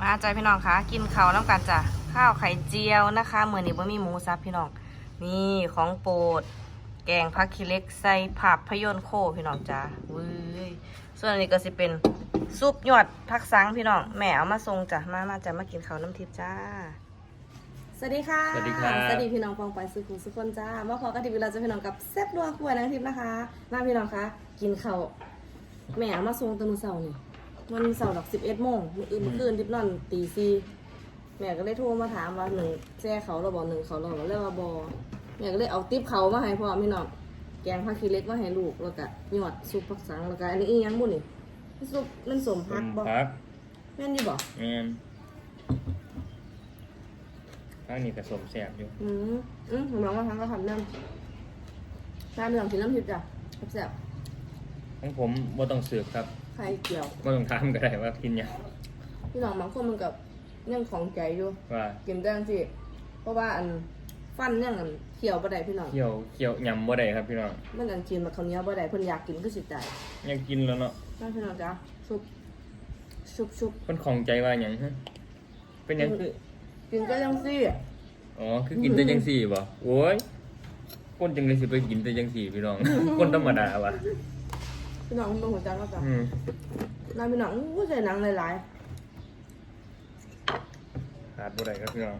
มาจ้าพี่น้องคะกินข้าวน้ำกันจ้ะข้าวไข่เจียวนะคะเมื่อนี้บ่มีหมูซับพี่น้องนี่ของโปรดแกงผักขี้เหล็กใส่ผักพะยนต์โคพี่น้องจ้าเว้ยส่วนอันนี้ก็สิเป็นซุปหยอดผักสังพี่น้องแม่เอามาทรงจ้ะมามาจ้ะมากินข้าวน้ำทิพย์จ้า สวัสดีค่ะสวัสดีครับ สวัสดีพี่น้องปองไปสุขุมสุขคนจ้ามาพอกันทีเวลาจะพี่น้องกับแซ่บนัวครัวนังทิพย์นะคะมาพี่น้องคะกินข้าวแม่เอามาทรงแตะมือเสาร์นี่ วันเสาร์ดอกสิบเอ็ดโมงมื้ออื่นเมื่อคืนทิพย์นอนตีสี่แม่ก็เลยโทรมาถามว่าหนึ่งแจ้เขาเราบอกหนึ่งเขาเราบอกเรียกว่าบอแม่ก็เลยเอาติ๊บเขามาให้พ่อพี่น้องแกงผักขี้เหล็กมาให้ลูกแล้วก็หยอดซุปผักสังแล้วก็อันนี้อีหยังบุ่นี่ซุปมันสมพักบ่พักแม่นดีบ่แม่นพักนี่ผสมแซ่บอยู่ อืมอืมผมลองมาทำก็ทำน้ำน้ำเหลืองกินน้ำทิพย์จ้ะแซ่บของผมบ่ต้องสืบครับๆ ไข่เกี่ยวบ่ต้องถามก็ได้ว่ากินหยังพี่น้องบางคนมันกับยังของใจอยู่ว่ากินได้สิเพราะว่าอันฟันยังอันเขียวบ่ได้พี่น้องเคี่ยวเคี่ยวยำบ่ได้ครับพี่น้องมันอันกินมาข้าวเหนียวบ่ได้เพิ่นอยากกินก็สิได้ยังกินแล้วเนาะนั่นพี่น้องจ้ะซุปซุปซุปเพิ่นของใจว่าหยังฮะเป็นหยังคือกินก็ยังสิอ๋อคือกินแต่จังซี่บ่โอ้ยคนจังเลยสิไปกินแต่จังซี่พี่น้องคนธรรมดาว่ะ พี่น้องมันหัวใจก็จ้ะอืมนั่นพี่น้องอู้ใส่หนังหลายขาดบ่ได้ครับพี่น้อง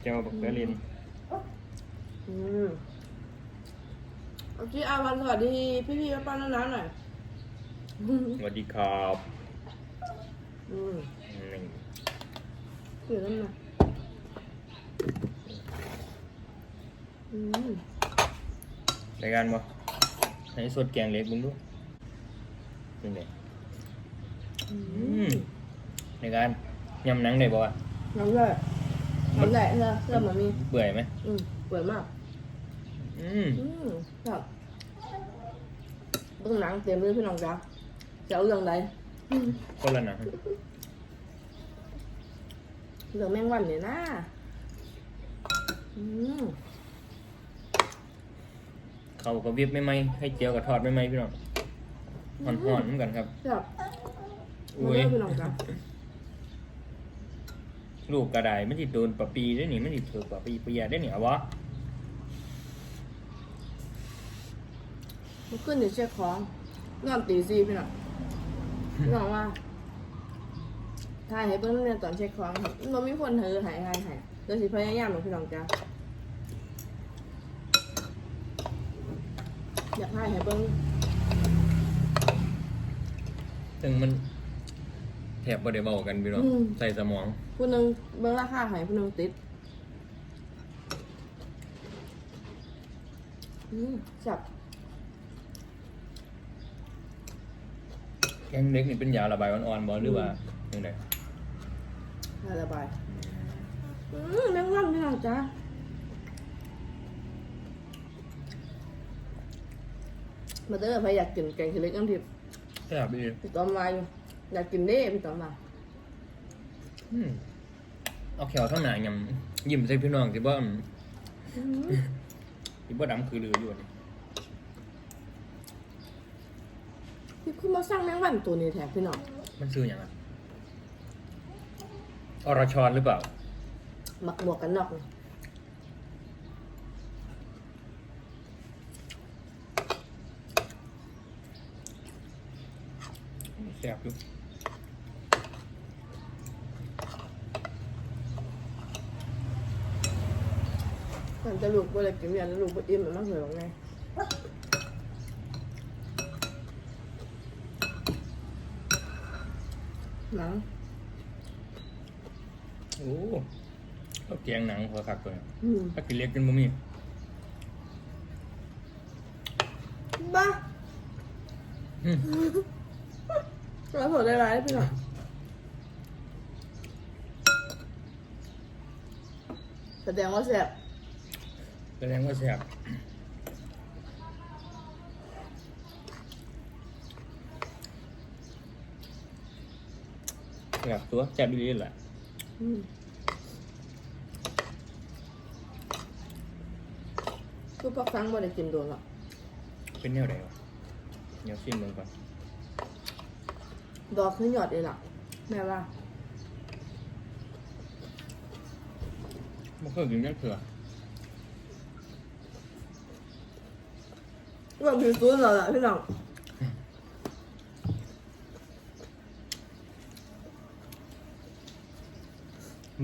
เจ้าบักเตอลินๆอืมโอเคอาวันสวัสดีพี่ๆป้าๆน้าๆหน่อยอืมสวัสดีครับอืมนี่อยู่นั่นน่ะอืม รายการบ่ให้สดแกงเล็กเบิ่งดู เป็นไงอือืมมในการยำหนังได้บ่วะน้ำเลยน้ำแหละเสื้อเสื้อมันมีเบื่อยไหมอืมเปื่อยมากอืมอืมครับเบื้องหลังเต็มเลยพี่น้องจ้าจะเอาเรื่องใดคนละหนังเรื่องแมงวันเนี่ยนะอืมเขาก็วิบไม่ไหมให้เจียวกับทอดไม่ไหมพี่น้อง ห่อนๆเหมือนกันครับครับอุ้มายเริ่มพี่น้องจ้าลูกกระไดไม่ติดโดนปะปีได้หนิไม่ติดเถือปะปีเปียได้หนิเอาวะมันขึ้นอยู่เช็คของนอนตีสี่พี่น้องพี่น้องว่าถ่ายให้เบิ้งเนี่ยตอนเช็คของครับมันมีคนเธอหายหายหายเดี๋ยวสิพยายามหนูพี่น้องจ้าอยากถ่ายให้เบิ้ง ซึ่งมันแถบบ่ได้เบากันพี่น้องใส่สมอง ผู้หนึงเบิ้งราคาใหายผู้หนึงติดอืมจับแกงเล็กนี่เป็นยาระบายอ่อนๆบ่หรือว่ายังไงให้ระบายอืมแมงวันพี่น้องจ้ามาเด้อใครอยากกินแกงขี้เหล็กน้ำทิพย์ แซ่บดีพี่ตอมมาอยู่อยากกินเด้พี่ตอมมาอืมเอาแขวเท่าหนายำยิ้มใส่พี่น้องสิบ่อืมอืมสิบ่ดำคือเรืออยู่นี่พี่คุณมาสร้างแมงวันตัวนี้แทนพี่น้องมันซื้อหยังอะอรชรหรือเปล่า หมักหมวกกันน็อกนี่แซ่ บอยู่ก่อนจะลูกบ่เลยกินเรียนแล้วลูกบ่อิ่มมันมาเหนื่อยไงหนังโอ้เอาแกงหนังพอคักตัวเนี่ยอืมถ้ากินเล็กเป็นบ่มีบ้า อืม เราสดได้ไรพี่หน่อยแสดงว่าแซ่บแสดงว่าแซ่บแซ่บตัวแซ่บดีๆแหละอืมคือพักครั้งบ่ได้กินโดนหรอกเป็นแนวไหนวะเดี๋ยวชิมมึงก่อน ดอกขึ้นหยอดเลยล่ะ แม่ว่ามันเคยกินแค่เถื่อเรื่องคือซุ้อเราล่ะพี่น้อง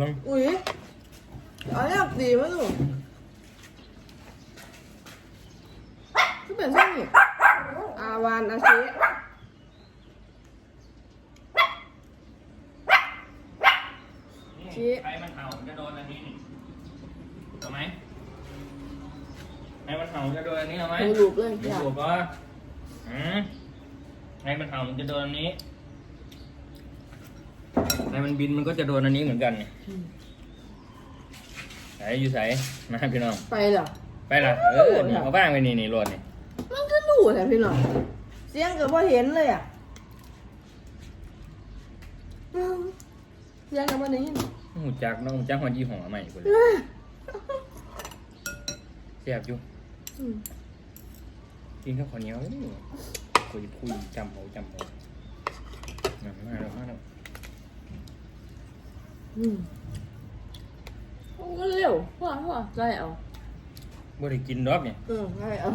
น้องอุ้ยอาเรียกดีมั้ยหนูก็เป็นเช่นนี้อาวานอาชี เอาไหมใครมันเห่าจะโดนอันนี้เอาไหมหนูหลุบเลยดูอยากถูกปะอืมใครมันเห่ามันจะโดนอันนี้ใครมันบินมันก็จะโดนอันนี้เหมือนกันนี่อืมไหนอยู่ใส่มาพี่น้อง ไปเหรอ ไปละเออนี่เอาบ้างไปนี่นี่รถนี่มันก็รู้แหละพี่น้อง เสียงก็บ่เห็นเลยอะอืมเสียงก็บ่ได้ยินหูจักเน้องหูจักหัวยี่ห้อใหม่กูเลย เสียบอยู่อืมกินข้าวขาวเหนียวนี่คุยคุยจำเอาจำเอามามาแล้วมาแล้วอืมโอ้ก็เร็วพ่อพ่อใจเอาบ่ได้กินดอกเนี่ยอืมใจเอา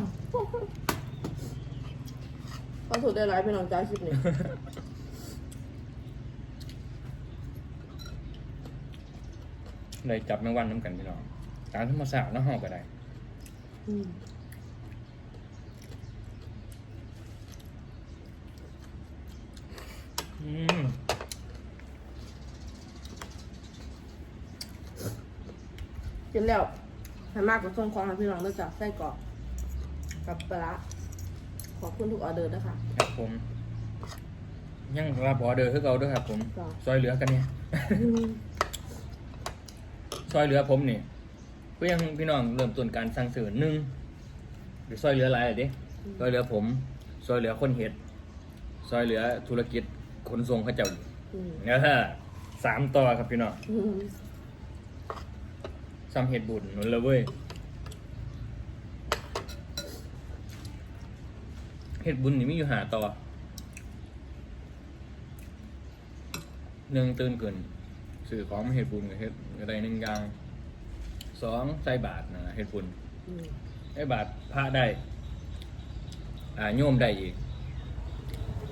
ขอถูกได้หลายพี่น้องจ้าคลิปนี้เลยจับแมงวันน้ำกันพี่น้อง ตามธรรมศาสตร์แล้วห้องก็ได้อืมอืมกินแล้วให้มากกว่าส่งของให้พี่น้องด้วยจ้ะไส้กรอกกับปลาร้าขอบคุณทุกออเดอร์นะคะครับผม ยังรับออเดอร์คือเก่าด้วยครับผม จ้ะ ซอยเหลือกันเนี่ยอืมซอยเหลือผมนี่ ก็ยังพี่น้องเริ่มต้นการสั่งซื้อหนึ่งหรือซอยเหลืออะไรดิซอยเหลือผมซอยเหลือคนเห็ดซอยเหลือธุรกิจขนส่งเข้าเจ้าอยู่อืมเออสามต่อครับพี่น้องอืมซ้ำเห็ดบุญนั่นเลยเว้ยเห็ดบุญนี่มีอยู่หาต่อหนึ่งตื่นเกินสื่อของมาเห็ดบุญกับเห็ดอะไรหนึ่งอย่าง สองใส่บาทนะเห็ดบุญอืมไอ้บาทพระได้อ่าโยมได้อีก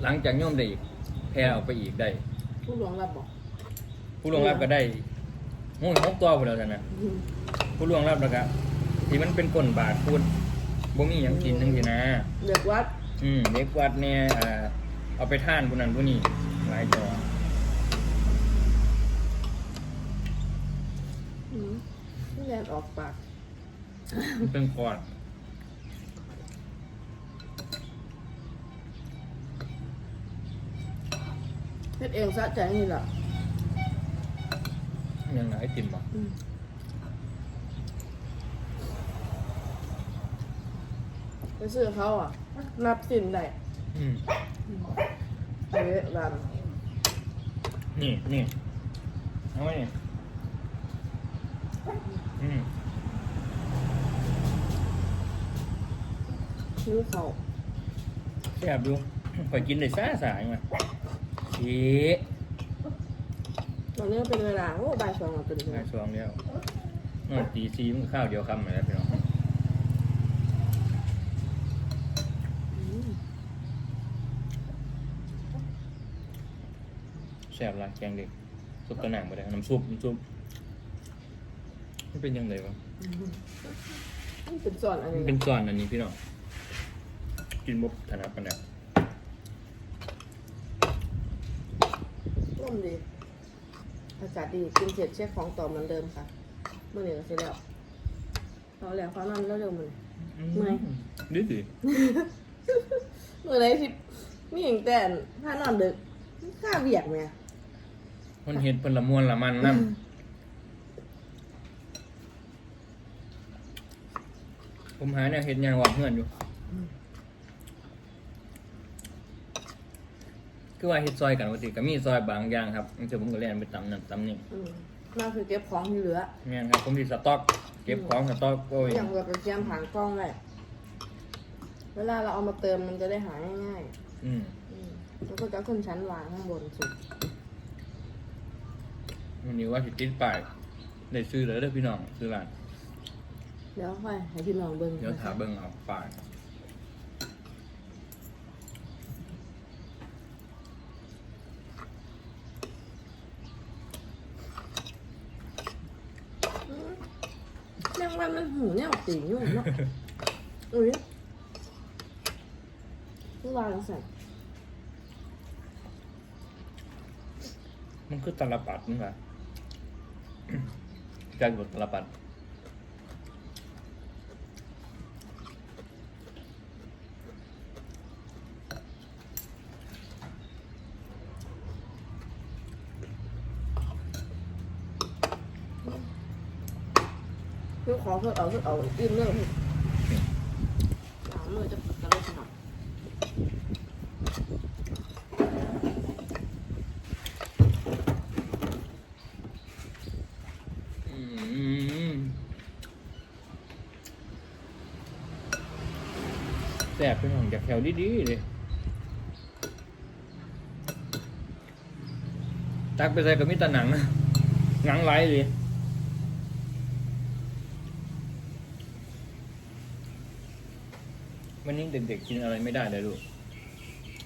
หลังจากโยมได้อีกแพร่ออกไปอีกได้ ผู้หลวงรับบอกผู้ลวงรับก็ได้งูหกตัวหมดแล้วจ้ะนะอืมผู้ลวงรับแล้วก็ที่มันเป็นก้นบาทพูดบ่มีหยังกินทั้งทีนะ เด็กวัด อืมเด็กวัดเนี่ยอ่าเอาไปท่านผู้นั้นผู้นี้หลายจออืมนี่แลน ออกปากมันเป็นก้อนเฮ็ดเองสะใจนี่แหละยังไงไอติมบ่อืมไปซื้อเขาอะ นับสินได้อืมเฮ้ยรันนี่นี่เอาไว้นี่ อืมซื้อเขาแซ่บดูข่อยกินได้ซ่าสายมาอีตอนนี้เป็นเวลาโอ้บ่ายสองแล้วตัวนี้งานสวงแล้วนอนตีซีมันข้าวเดียวคำมาแล้วพี่น้องอืมแซ่บหลายแกงเด็กซุปกระหน่ำมาได้น้ำซุปน้ำซุป มันเป็นยังไงวะ มันเป็นส่วนอันมันนี้เป็นส่วนอันนี้พี่น้อง กินบบถนัดปานใดร่มดีอากาศดีกินเสร็จเช็คของต่อเหมือนเดิมค่ะ เมื่อเหนือเสร็จแล้วเอาแล้วเขานอนแล้วเร็วมันเมื่อยดื้อดิเมื่อไรที่มีอย่างแต่ถ้านอนดึกข้าเบียกเนี่ยมันเห็ดเพิ่นละมวนละมันนํ ผมหาเนี่ยเห็ดยางหวานเพื่อนอยู่ คือว่าเฮ็ดซอยกันปกติก็มีซอยบางอย่างครับมันจะผมก็เล่นไปตำนั่นตำนี่อืมน่าคือเก็บของที่เหลือแม่นครับผมสิสต็อก เก็บของสต็อกโอ้ยอย่างกับกระเทียมผางกล้องเลยเวลาเราเอามาเติมมันจะได้หาง่ายอืมๆอืมแล้วก็จะขึ้นชั้นวางข้างบนสุด วันนี้ว่าสิติดป้ายได้ซื้อเลยเด้อพี่น้องซื้อร้าน เดี๋ยวค่อยให้พี่น้องเบิ่งเดี๋ยวถาเบิ่งเอาฝากแม่งวันมันหูเนี่ยตีอยู่เนาะอุ้ยผู้วางใส่มันคือตาลปัดนี่ค่ะการบดตาลปัด คือขอเพื่อเอาเพื่อเอาอิ่มเลยหามือจะจะลดหน่อยอืมแซ่บพี่น้องอยากแถวดีๆเลยตักไปใส่กับมิตรหนังหนังไหลเลย วันนี้เด็กๆกินอะไรไม่ได้เลยลูก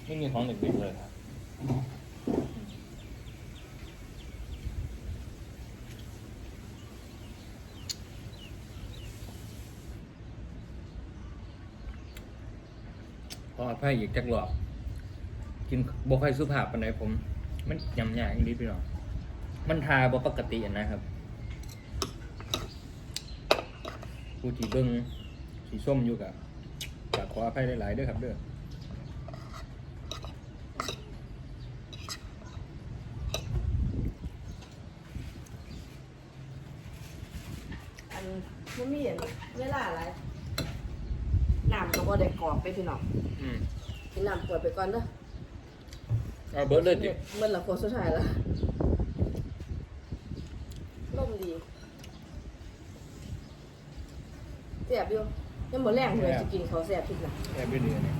ไม่มีของเด็กๆเลยครับขออภัยอีกจักรอบกินบ่ค่สุภาพปานใดผม มันยำยากอีกนิดพี่น้องมันทาบ่ปกติอะนะครับผู้ที่เบิ่งสีส้มอยู่กับ ขออภัยหลายๆเด้อครับเด้ออันมันมีอย่างเวลาอะไรน้ำก็บ่ได้กรอกไปพี่น้องอืมกินน้ำกรวดไปก่อนเด้อเอาเบิร์ดเลยจิเมื่อละคนสุดท้ายแล้วลมดีแสบอยู่ ยังหมดแรงเลยจะกินเขาวแสบพิษนะแอบไปเดือนเนี่ย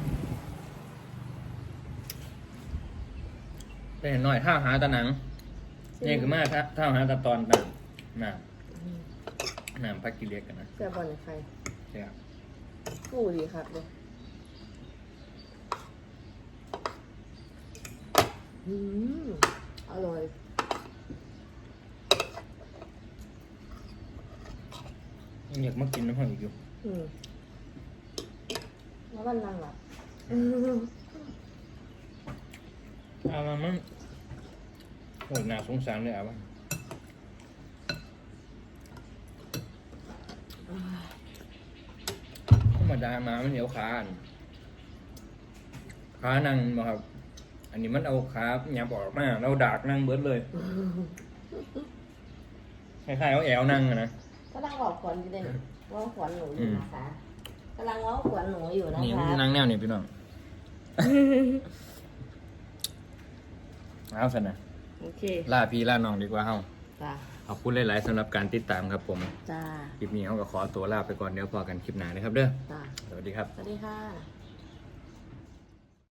ได้เห็นหน่อยท่าหาตะหนังนี่คือมาท่าท่าหาตะตอนต่างน้ำน้ำพักกิเล็กกันนะแสบบอลในใครใช่ครับกู้ดีครับเลยอืมอร่อยยังอยากมากินน้ำหอยอีกอยู่อืม แล้ววันนังล่ะเอามามันโหดน่าสงสารเลยอะวะธรรมดามามันเหนียวขาอันขานั่งบ่ครับ อันนี้มันเอาขาหยับออกมาแล้วดากนั่งเบิดเลยคล้ายๆเอาแอวนั่งอะนะกำลังบอกขวัญอยู่เลยว่าขวัญหนูอยู่นะคะ กำลังว่าขวัญหนูอยู่นะนี่คะมันนั่งแนวนี่พี่น้องเอาสนะโอเคล่าพี่ล่าน้องดีกว่าเฮาจ้าขอบคุณหลายๆสำหรับการติดตามครับผมจ้าคลิปนี้เขาก็ขอตัวลาไปก่อนเดี๋ยวพอกันคลิปหน้านะครับเด้อจ้าสวัสดีครับ สวัสดีค่ะ